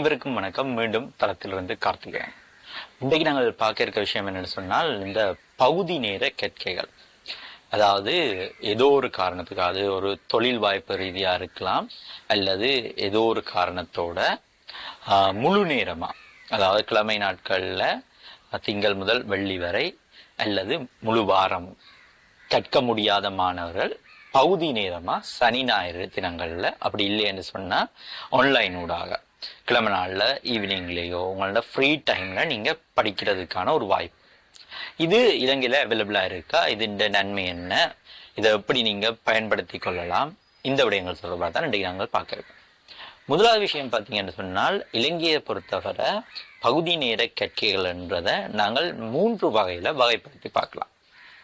அனைவருக்கும் வணக்கம். மீண்டும் தளத்திலிருந்து கார்த்திகேயன். இன்றைக்கு நாங்கள் பார்க்க இருக்க விஷயம் என்னன்னு சொன்னால் இந்த பகுதி நேர கற்கைகள் அதாவது ஏதோ ஒரு காரணத்துக்கு அது ஒரு தொழில் வாய்ப்பு ரீதியா இருக்கலாம் அல்லது ஏதோ ஒரு காரணத்தோட முழு நேரமா அதாவது கிழமை நாட்கள்ல திங்கள் முதல் வெள்ளி வரை அல்லது முழு வாரம் கற்க முடியாத மாணவர்கள் பகுதி நேரமா சனி ஞாயிறு தினங்கள்ல அப்படி இல்லைன்னு சொன்னா ஆன்லைன் ஊடாக. கிழமை நாள்ல ஈவினிங்லேயோ உங்களோட ஃப்ரீ டைம்ல நீங்க படிக்கிறதுக்கான ஒரு வாய்ப்பு. இது இலங்கையில் அவைலபிளா இருக்கா? இதுன்ற நன்மை என்ன? இதை எப்படி நீங்க பயன்படுத்தி கொள்ளலாம்? இந்த விடயங்கள் தொடர்பாக தான் இன்றைக்கு நாங்கள் பார்க்குறோம் முதலாவது விஷயம் பார்த்தீங்கன்னு சொன்னால் இலங்கையை பொறுத்தவரை பகுதி நேர கற்கைகள்ன்றதை நாங்கள் மூன்று வகையில வகைப்படுத்தி பார்க்கலாம்.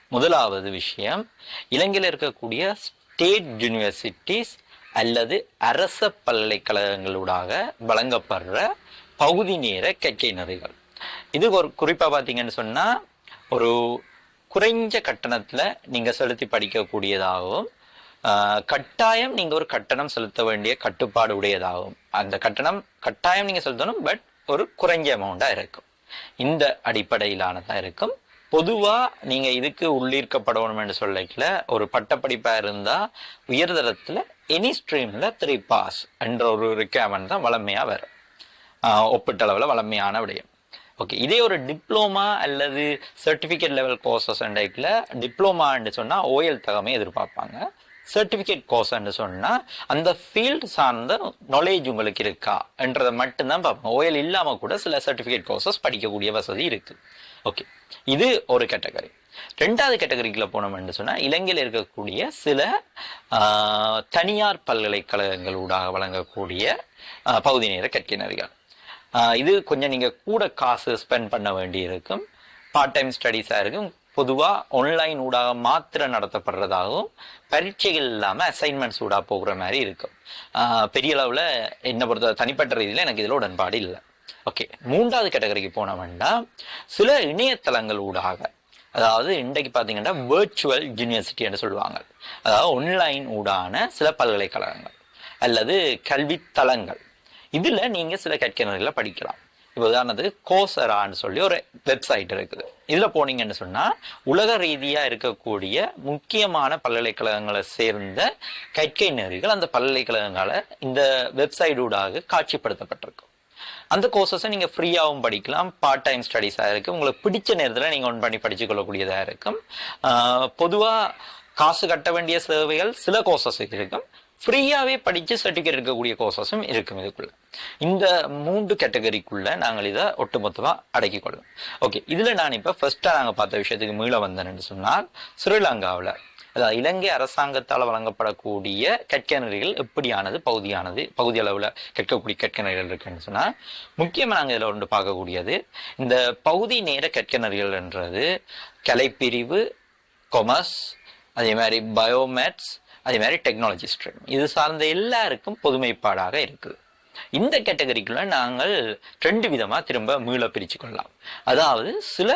முதலாவது விஷயம் இலங்கையில் இருக்கக்கூடிய ஸ்டேட் யூனிவர்சிட்டிஸ் அல்லது அரச பல்கலைக்கழகங்களூடாக வழங்கப்படுற பகுதி நேர கற்கை நெறிகள் இது ஒரு குறிப்பாக பார்த்தீங்கன்னு சொன்னால் ஒரு குறைஞ்ச கட்டணத்தில் நீங்கள் செலுத்தி படிக்கக்கூடியதாகவும் கட்டாயம் நீங்கள் ஒரு கட்டணம் செலுத்த வேண்டிய கட்டுப்பாடு உடையதாகும் அந்த கட்டணம் கட்டாயம் நீங்கள் செலுத்தணும் பட் ஒரு குறைஞ்ச அமௌண்ட்டாக இருக்கும். இந்த அடிப்படையிலானதாக இருக்கும். பொதுவா நீங்க இதுக்கு உள்ளீர்க்கப்படணும்னு சொல்லல ஒரு பட்டப்படிப்பா இருந்தா உயர்தரத்துல எனி ஸ்ட்ரீம்ல த்ரீ பாஸ் என்ற ஒரு ரிக்யர்மெண்ட் தான் வளமையா வரும். ஆஹ் ஒப்பீட்டளவில் வளமையான விடயம். ஓகே இதே ஒரு டிப்ளோமா அல்லது சர்டிஃபிகேட் லெவல் கோர்சஸ் டைப்ல டிப்ளோமான்னு சொன்னால் ஓஎல் தகமே எதிர்பார்ப்பாங்க. சர்டிஃபிகேட் கோர்ஸ்ன்னு சொன்னால் அந்த ஃபீல்டு சார்ந்த நாலேஜ் உங்களுக்கு இருக்கா என்றதை மட்டும்தான் பார்ப்போம். ஓஎல் இல்லாமல் கூட சில சர்டிஃபிகேட் கோர்சஸ் படிக்கக்கூடிய வசதி இருக்குது ஓகே இது ஒரு கேட்டகரி ரெண்டாவது கேட்டகரிக்குள்ள போனோம்னு சொன்னால் இலங்கையில் இருக்கக்கூடிய சில தனியார் பல்கலைக்கழகங்கள் ஊடாக வழங்கக்கூடிய பகுதி நேர கற்கினர்கள் இது கொஞ்சம் நீங்கள் கூட காசு ஸ்பெண்ட் பண்ண வேண்டி இருக்கும் பார்ட் டைம் ஸ்டடீஸாக இருக்கும். பொதுவாக ஆன்லைன் ஊடாக மாத்திரம் நடத்தப்படுறதாகவும் பரீட்சைகள் இல்லாமல் அசைன்மெண்ட்ஸ் ஊடாக போகிற மாதிரி இருக்கும். பெரிய அளவில் என்ன பொறுத்த தனிப்பட்ட ரீதியில் எனக்கு இதில் உடன்பாடு இல்லை. ஓகே மூன்றாவது கேட்டகரிக்கு போனோம்னா சில இணையதளங்கள் ஊடாக அதாவது இன்றைக்கு பார்த்தீங்கன்னா வேர்ச்சுவல் யூனிவர்சிட்டின்னு சொல்லுவாங்க. அதாவது ஒன்லைன் ஊடான சில பல்கலைக்கழகங்கள் அல்லது கல்வித்தளங்கள். இதுல நீங்க சில கற்கனர்களை படிக்கலாம். இப்போ உதாரணத்துக்கு கோசரான்னு சொல்லி ஒரு வெப்சைட் இருக்குது. இதுல போனீங்கன்னு சொன்னா உலக ரீதியா இருக்கக்கூடிய முக்கியமான பல்கலைக்கழகங்களை சேர்ந்த கற்கை நெறிகள் அந்த பல்கலைக்கழகங்களை இந்த வெப்சைட் ஊடாக காட்சிப்படுத்தப்பட்டிருக்கும். அந்த கோர்சஸை நீங்கள் ஃப்ரீயாகவும் படிக்கலாம். பார்ட் டைம் ஸ்டடீஸாக இருக்கு உங்களுக்கு பிடிச்ச நேரத்தில் நீங்கள் ஒன் பண்ணி படித்து கொள்ளக்கூடியதாக இருக்கும். பொதுவாக காசு கட்ட வேண்டிய சேவைகள் சில கோர்சஸ் இருக்கும் ஃப்ரீயாகவே படித்து சர்டிஃபிகேட் இருக்கக்கூடிய கோர்சஸும் இருக்கும் இதுக்குள்ள. இந்த மூன்று கேட்டகரிக்குள்ள நாங்கள் இதை ஒட்டுமொத்தமாக அடக்கி கொள்ளும். ஓகே இதில் நான் இப்போ ஃபர்ஸ்ட்டாக நாங்கள் பார்த்த விஷயத்துக்கு மீள வந்தேன்னு சொன்னால் ஸ்ரீலங்காவில் அதாவது இலங்கை அரசாங்கத்தால் வழங்கப்படக்கூடிய கற்கனரிகள் எப்படியானது பகுதியானது பகுதி அளவில் கற்கக்கூடிய கற்கனரிகள் இருக்குன்னு சொன்னால் முக்கியமாக நாங்கள் இதில் ஒன்று பார்க்கக்கூடியது இந்த பகுதி நேர கற்கனரிகள்ன்றது கலைப்பிரிவு கொமர்ஸ் அதே மாதிரி பயோமேட்ஸ் அதே மாதிரி டெக்னாலஜி ஸ்ட்ரீம் இது சார்ந்த எல்லாருக்கும் பொதுமைப்பாடாக இருக்குது. இந்த கேட்டகரிக்குள்ள நாங்கள் ரெண்டு விதமா திரும்ப மீள பிரித்து கொள்ளலாம். அதாவது சில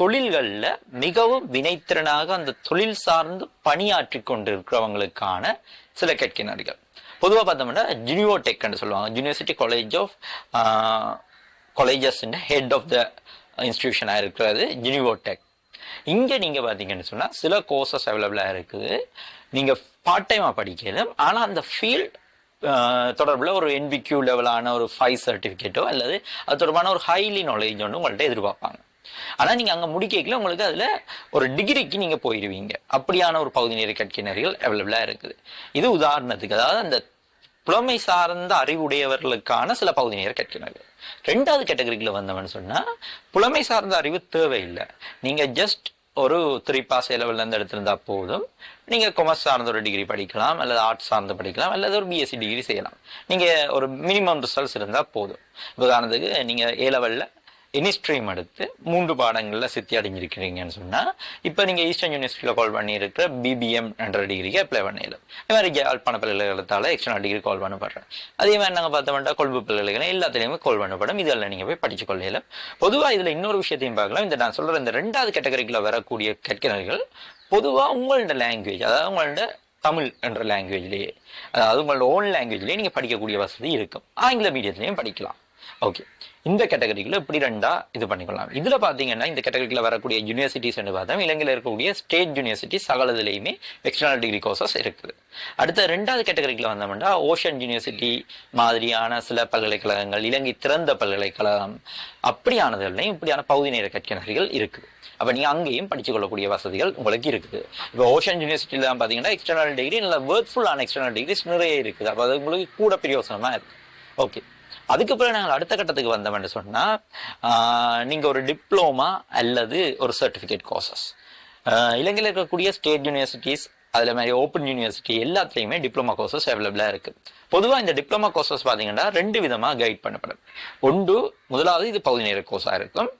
தொழில்கள்ல மிகவும் வினைத்திறனாக அந்த தொழில் சார்ந்து பணியாற்றி கொண்டிருக்கிறவங்களுக்கான சில கற்கினர்கள் பொதுவா பார்த்தோம்னா ஜுனியோ டெக்னு சொல்லுவாங்க. University college of colleges head of the இன்ஸ்டிடியூஷனாக இருக்கிறது ஜுனிவோ டெக் இங்க நீங்க பார்த்தீங்கன்னு சொன்னா சில கோர்சஸ் அவைலபிளாக இருக்குது. நீங்க பார்ட் டைமாக படிக்கலாம் ஆனா அந்த ஃபீல்ட் தொடர்பில் ஒரு என்விக்யூ லெவலான ஒரு ஃபைவ் சர்டிஃபிகேட்டோ அல்லது அது தொடர்பான ஒரு ஹைலி நாலேஜ் ஒன்று உங்கள்கிட்ட எதிர்பார்ப்பாங்க. ஆனால் நீங்கள் அங்கே முடிக்கல உங்களுக்கு அதில் ஒரு டிகிரிக்கு நீங்கள் போயிடுவீங்க அப்படியான ஒரு பகுதி நேர கற்கிணறிகள் அவைலபிளாக இருக்குது. இது உதாரணத்துக்கு அதாவது அந்த புலமை சார்ந்த அறிவுடையவர்களுக்கான சில பகுதி நேர கற்கினர்கள் ரெண்டாவது கேட்டகரிக்குள்ள வந்தவன் சொன்னால் புலமை சார்ந்த அறிவு தேவையில்லை. நீங்கள் ஜஸ்ட் ஒரு த்ரீ பாஸ் லெவல்ல இருந்து எடுத்திருந்தா போதும். நீங்க கொமர்ஸ் சார்ந்த ஒரு டிகிரி படிக்கலாம் அல்லது ஆர்ட்ஸ் சார்ந்து படிக்கலாம் அல்லது ஒரு பிஎஸ்சி டிகிரி செய்யலாம். நீங்க ஒரு மினிமம் ரிசல்ட்ஸ் இருந்தா போதும். உதாரணத்துக்கு நீங்க ஏ லெவல்ல இனிஸ்ட்ரீம் எடுத்து மூன்று பாடங்களில் சித்தி அடைஞ்சிருக்கிறீங்கன்னு சொன்னால் இப்போ நீங்கள் ஈஸ்டர்ன் யூனிவர்சிட்டியில் கால் பண்ணியிருக்கிற பிபிஎம் என்ற டிகிரிக்கு அப்ளை பண்ணிடலாம் அதே மாதிரி யாழ்ப்பாண பல்கலைக்கழகத்தால் எக்ஸ்டர்னல் டிகிரி கால் பண்ணப்படுறேன் அதே மாதிரி நாங்கள் பார்த்தோம்னா கொழும்பு பல்கலைக்கழகம் எல்லாத்துலேயுமே கால் பண்ணப்படும். இதெல்லாம் நீங்கள் போய் படித்து கொள்ளலாம் பொதுவாக இதில் இன்னொரு விஷயத்தையும் பார்க்கலாம். இந்த நான் சொல்கிற இந்த ரெண்டாவது கேட்டகரிக்குள்ள வரக்கூடிய கற்கிறர்கள் பொதுவாக உங்களோட லாங்குவேஜ் அதாவது உங்களோட தமிழ் என்ற லாங்குவேஜ்லேயே அதாவது உங்களோட ஓன் லாங்குவேஜ்லேயே நீங்கள் படிக்கக்கூடிய வசதி இருக்கும். ஆங்கில மீடியத்திலையும் படிக்கலாம். ஓகே இந்த கேட்டகரிக்குள்ள இப்படி ரெண்டா இது பண்ணிக்கலாம். இதுல பாத்தீங்கன்னா இந்த கேட்டகரிக்குள்ள வரக்கூடிய யூனிவர்சிட்டிஸ் பார்த்தா இலங்கையில் இருக்கக்கூடிய ஸ்டேட் யூனிவர்சிட்டி சகலதுலையுமே எக்ஸ்டர்னல் டிகிரி கோர்சஸ் இருக்குது. அடுத்த ரெண்டாவது கேட்டகரிக்குள்ள வந்தோம்னா ஓஷன் யூனிவர்சிட்டி மாதிரியான சில பல்கலைக்கழகங்கள் இலங்கை திறந்த பல்கலைக்கழகம் அப்படியானதுலையும் இப்படியான பகுதி நேர கேட்டகரிகள் இருக்குது அப்ப நீங்க அங்கேயும் படிச்சு கொள்ளக்கூடிய வசதிகள் உங்களுக்கு இருக்குது. இப்போ ஓஷன் யூனிவர்சிட்டியில பாத்தீங்கன்னா எக்ஸ்டர்னல் டிகிரி நல்ல ஒர்க்ஃபுல்லான எக்ஸ்டர்னல் டிகிரிஸ் நிறைய இருக்குது. அப்போ அது உங்களுக்கு கூட பிரயோசனமா இருக்கு. ஓகே அதுக்கு பிறகு நாங்கள் அடுத்த கட்டத்துக்கு வந்தோம் என்று சொன்னால் நீங்கள் ஒரு டிப்ளோமா அல்லது ஒரு சர்டிஃபிகேட் கோர்சஸ் இலங்கையில் இருக்கக்கூடிய ஸ்டேட் யூனிவர்சிட்டிஸ் அதில் மாதிரி ஓப்பன் யூனிவர்சிட்டி எல்லாத்துலேயுமே டிப்ளமா கோர்சஸ் அவைலபிளாக இருக்குது பொதுவாக இந்த டிப்ளமா கோர்சஸ் பார்த்தீங்கன்னா ரெண்டு விதமாக கைட் பண்ணப்படும். ஒன்று முதலாவது இது பகுதி நேர கோர்ஸாக இருக்கும்.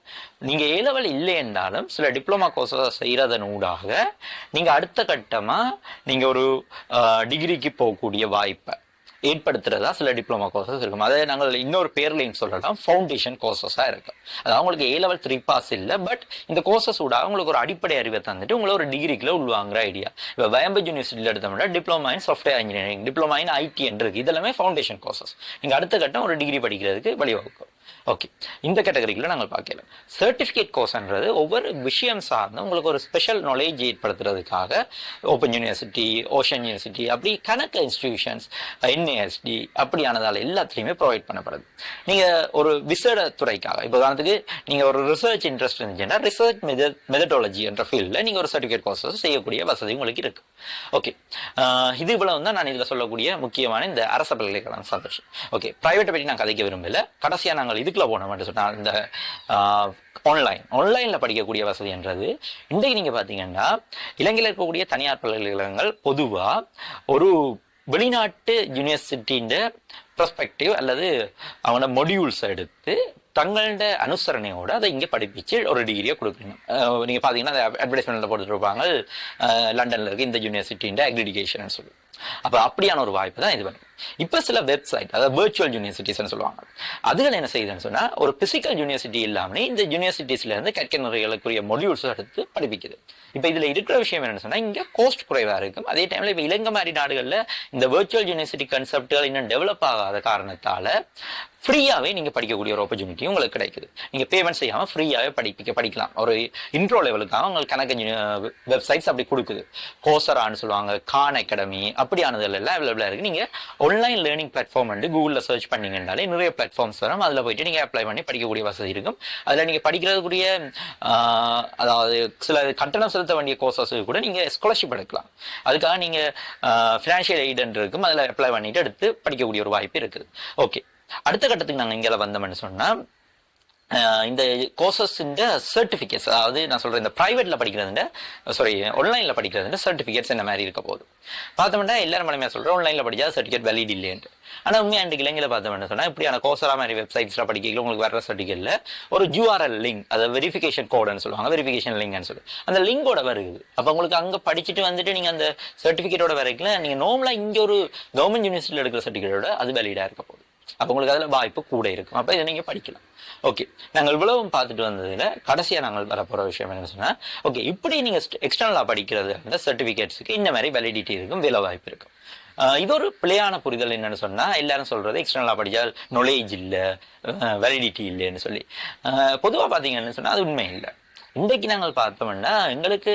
நீங்கள் ஏ லெவல் இல்லை என்றாலும் சில டிப்ளமா கோர்சஸ் செய்கிறதன் ஊடாக நீங்கள் அடுத்த கட்டமாக நீங்கள் ஒரு டிகிரிக்கு போகக்கூடிய வாய்ப்பை ஏற்படுத்துறதா சில டிப்ளமா கோர்சஸ் இருக்கும். அதை நாங்கள் இன்னொரு பேர்லையும் சொல்லலாம். ஃபவுண்டேஷன் கோர்சஸாக இருக்கும். அது அவங்களுக்கு ஏ லெவல் த்ரீ பாஸ் இல்லை பட் இந்த கோர்சஸ் கூட அவங்களுக்கு ஒரு அடிப்படை அறிவை தந்துட்டு உங்களை ஒரு டிகிரிக்குள்ள உள்வாங்குற ஐடியா இப்போ வயம்பேஜ் யூனிவர்சிட்டியில் எடுத்தோம்னா diploma in software engineering diploma in IT இருக்கு. இதெல்லாமே ஃபவுண்டேஷன் கோர்சஸ் நீங்கள் அடுத்த கட்டம் ஒரு டிகிரி படிக்கிறதுக்கு வழிவகுக்கும். ஓகே இந்த கேட்டகரிக்குள்ள நாங்கள் பார்க்கல சர்டிஃபிகேட் கோர்ஸ்ன்றது ஒவ்வொரு விஷயம் சார்ந்து உங்களுக்கு ஒரு ஸ்பெஷல் நாலேஜ் ஏற்படுத்துறதுக்காக ஓப்பன் யூனிவர்சிட்டி ஓஷன் யூனிவர்சிட்டி அப்படி கணக்கு இன்ஸ்டிடியூஷன்ஸ் என்ஏஎஸ்டி அப்படியானதால் எல்லாத்துலேயுமே ப்ரொவைட் பண்ணப்படுது. நீங்கள் ஒரு விசேட துறைக்காக இப்போ உதாரணத்துக்கு நீங்கள் ஒரு ரிசர்ச் இன்ட்ரெஸ்ட் இருந்துச்சுன்னா ரிசர்ச் மெத மெதடாலஜி என்ற ஃபீல்டில் நீங்கள் ஒரு சர்டிஃபிகேட் கோர்ஸஸ் செய்யக்கூடிய வசதி உங்களுக்கு இருக்குது ஓகே இது இவ்வளவு தான் நான் இதில் சொல்லக்கூடிய முக்கியமான இந்த அரச பல்கலைக்கழகம் சந்தோஷம் ஓகே ப்ரைவேட்டை பற்றி நான் கதைக்க விரும்பல. கடைசியாக நாங்கள் இதுக்குள்ள போனோம் சொன்னால் இந்த ஆன்லைன் ஆன்லைனில் படிக்கக்கூடிய வசதி என்றது. இன்றைக்கு நீங்கள் பார்த்தீங்கன்னா இலங்கையில் இருக்கக்கூடிய தனியார் பல்கலைக்கழகங்கள் பொதுவாக ஒரு வெளிநாட்டு யூனிவர்சிட்டியின் ப்ரஸ்பெக்டிவ் அல்லது அவங்களோட மொடியூல்ஸ் எடுத்து தங்களோட அனுசரணையோட அதை இங்கே படிப்பிச்சு ஒரு டிகிரியை கொடுக்கணும். நீங்கள் நீங்க பார்த்தீங்கன்னா அட்வர்டைஸ்மெண்ட்ல போட்டுருப்பாங்க லண்டன்ல இருக்க இந்த யூனிவர்சிட்டியின் அக்ரிடிகேஷன் சொல்லி. அப்போ அப்படியான ஒரு வாய்ப்பு தான் இது பண்ணும் இப்ப சில வெப்சைட் அதாவது வேர்ச்சுவல் யூனிவர்சிட்டிஸ்னு சொல்லுவாங்க. அதுகள் என்ன செய்யுதுன்னு சொன்னா ஒரு பிசிக்கல் யூனிவர்சிட்டி இல்லாமலே இந்த யூனிவர்சிட்டிஸ்லேருந்து கற்க நிறைகளுக்குரிய மொடியூல்ஸ் எடுத்து படிப்பிக்குது. இப்ப இதுல இருக்கிற விஷயம் என்னென்னு சொன்னா இங்க கோஸ்ட் குறைவா இருக்கும். அதே டைம்ல இப்ப இலங்கை மாதிரி நாடுகள்ல இந்த வேர்ச்சுவல் யூனிவர்சிட்டி கன்செப்டுகள் இன்னும் டெவலப் ஆகாத காரணத்தால ஃப்ரீயாவே நீங்க படிக்கக்கூடிய ஒரு ஆப்பர்ச்சுனிட்டி உங்களுக்கு கிடைக்குது. நீங்க பேமெண்ட் செய்யாம ஃப்ரீயாவே படிப்பிக்க படிக்கலாம். ஒரு இன்ட்ரோ லெவலுக்காக உங்களுக்கு கணக்கு வெப்சைட்ஸ் அப்படி கொடுக்குது. கோசரான்னு சொல்லுவாங்க கான் அகாடமி அப்படியானதுல இல்லை அவைலபிளாக இருக்குது நீங்கள் ஆன்லைன் லேர்னிங் பிளாட்ஃபார்ம் வந்து கூகுளில் சர்ச் பண்ணீங்கன்னாலே நிறைய பிளாட்ஃபார்ம்ஸ் வரும். அதில் போயிட்டு நீங்கள் அப்ளை பண்ணி படிக்கக்கூடிய வசதி இருக்கும். அதில் நீங்கள் படிக்கிறதுக்குரிய அதாவது சில கட்டணம் செலுத்த வேண்டிய கோர்சஸ் கூட நீங்கள் ஸ்காலர்ஷிப் எடுக்கலாம். அதுக்காக நீங்கள் ஃபினான்ஷியல் எய்டன் இருக்கும். அதில் அப்ளை பண்ணிட்டு எடுத்து படிக்கக்கூடிய ஒரு வாய்ப்பு இருக்குது. ஓகே அடுத்த கட்டத்துக்கு நாங்கள் இங்கே வந்தோம்னு சொன்னால் இந்த கோர்சஸ்ன்ற சர்டிஃபிகேட்ஸ் அதாவது நான் சொல்கிறேன் இந்த ப்ரைவேட்டில் படிக்கிறதுன்ற சாரி ஆன்லைனில் படிக்கிறதுன்ற சர்டிஃபிகேட்ஸ் இந்த மாதிரி இருக்க போகுது. பார்த்தோம்னா எல்லாரும் மனமே சொல்கிறேன் ஆன்லைனில் படித்தா சர்டிஃபிகேட் வேலிட் இல்லைன்ட்டு ஆனால் உண்மையாக ரெண்டு இலங்கையில பார்த்தோம்னா சொன்னால் இப்படியான கோசரா மாதிரி வெப்சைட்ஸில் படிக்கல உங்களுக்கு வர சர்டிஃபிகேட்டில் ஒரு ஜூஆர்எல் லிங்க் அதை வெரிஃபிகேஷன் கோடுன்னு சொல்லுவாங்க வெரிஃபிகேஷன் லிங்க்னு சொல்லி. அந்த லிங்கோட வருது. அப்போ உங்களுக்கு அங்கே படிச்சுட்டு வந்துட்டு நீங்கள் அந்த சர்டிஃபிகேட்டோட வரைக்கும் நீங்கள் நார்மலா இங்கே ஒரு கவர்மெண்ட் யூனிவர்சிட்டியில் எடுக்கிற சர்டிஃபிகேட்டோட அது வேலிடாக இருக்க போகுது. அப்போ உங்களுக்கு அதுல வாய்ப்பு கூட இருக்கும். அப்போ இதை நீங்கள் படிக்கலாம். ஓகே நாங்கள் இவ்வளவும் பார்த்துட்டு வந்ததுல கடைசியா நாங்கள் வரப்போகிற விஷயம் என்ன சொன்னா ஓகே இப்படி நீங்க எக்ஸ்டர்னலாக படிக்கிறது அந்த சர்டிஃபிகேட்ஸுக்கு இந்த மாதிரி வேலிடிட்டி இருக்கும் வேலை வாய்ப்பு இருக்கும். இது ஒரு பிழையான புரிதல் என்னன்னு சொன்னா எல்லாரும் சொல்றது எக்ஸ்டர்னலா படிச்சால் நொலேஜ் இல்ல வேலிடிட்டி இல்லைன்னு சொல்லி. பொதுவாக பார்த்தீங்கன்னு சொன்னால் அது உண்மை இல்லை. இன்றைக்கு நாங்கள் பார்த்தோம்னா எங்களுக்கு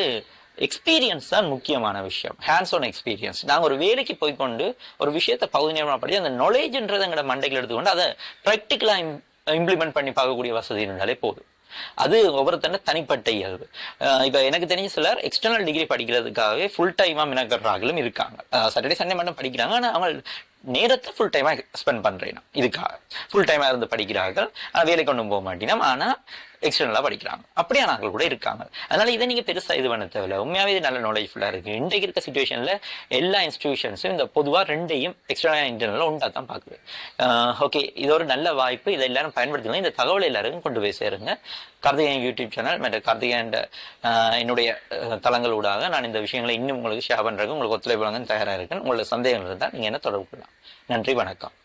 எக்ஸ்பீரியன்ஸ் தான் முக்கியமான விஷயம். ஹேண்ட்ஸ் ஆன் எக்ஸ்பீரியன்ஸ் நாங்கள் ஒரு வேலைக்கு போய்க்கொண்டு ஒரு விஷயத்தை பகுதி நேரமாக படி அந்த நாலேஜ்ன்றதை எங்களோட மண்டைகள் எடுத்துக்கொண்டு அதை ப்ராக்டிக்கலாக இம்ப்ளிமெண்ட் பண்ணி பார்க்கக்கூடிய வசதி இருந்தாலே போதும். அது ஒவ்வொருத்தன தனிப்பட்ட இயல்பு. இப்போ எனக்கு தெரிஞ்ச சிலர் எக்ஸ்டர்னல் டிகிரி படிக்கிறதுக்காகவே ஃபுல் டைமாக மினக்கறாங்களும் இருக்காங்க. சாட்டர்டே சண்டே மட்டும் படிக்கிறாங்க. ஆனால் அவங்க நேரத்தை ஃபுல் டைமாக ஸ்பெண்ட் பண்ணுறேன் இதுக்காக. ஃபுல் டைமாக இருந்து படிக்கிறார்கள். ஆனால் வேலைக்கு கொண்டு போக மாட்டேனா ஆனால் எக்ஸ்டர்னலாக படிக்கிறாங்க. அப்படியே ஆட்கள் கூட இருக்காங்க. அதனால இதை நீங்கள் பெருசாக இது பண்ண தேவையில்ல. உண்மையாகவே இது நல்ல நாலேஜ்ஃபுல்லாக இருக்குது இன்றைக்கு இருக்க சுச்சுவேஷனில் எல்லா இன்ஸ்டியூஷன்ஸும் இந்த பொதுவாக ரெண்டையும் எக்ஸ்டர்னலாக இன்டர்னலாக உண்டாக தான் பார்க்குது ஓகே இது ஒரு நல்ல வாய்ப்பு. இதை எல்லாரும் பயன்படுத்துங்க இந்த தகவலை எல்லாருக்கும் கொண்டு போய் சேருங்க. கார்த்திகேயன் யூடியூப் சேனல் மற்றும் கார்த்திகேயன் என்னுடைய தளங்களூடாக நான் இந்த விஷயங்களை இன்னும் உங்களுக்கு ஷேர் பண்ணுறதுக்கு உங்களுக்கு ஒத்துழைப்பு வழங்க தயாராக இருக்கேன். உங்களோட சந்தேகங்கள் இருந்தால் நீங்கள் என்ன தொடர்பு கொள்ளலாம். நன்றி வணக்கம்.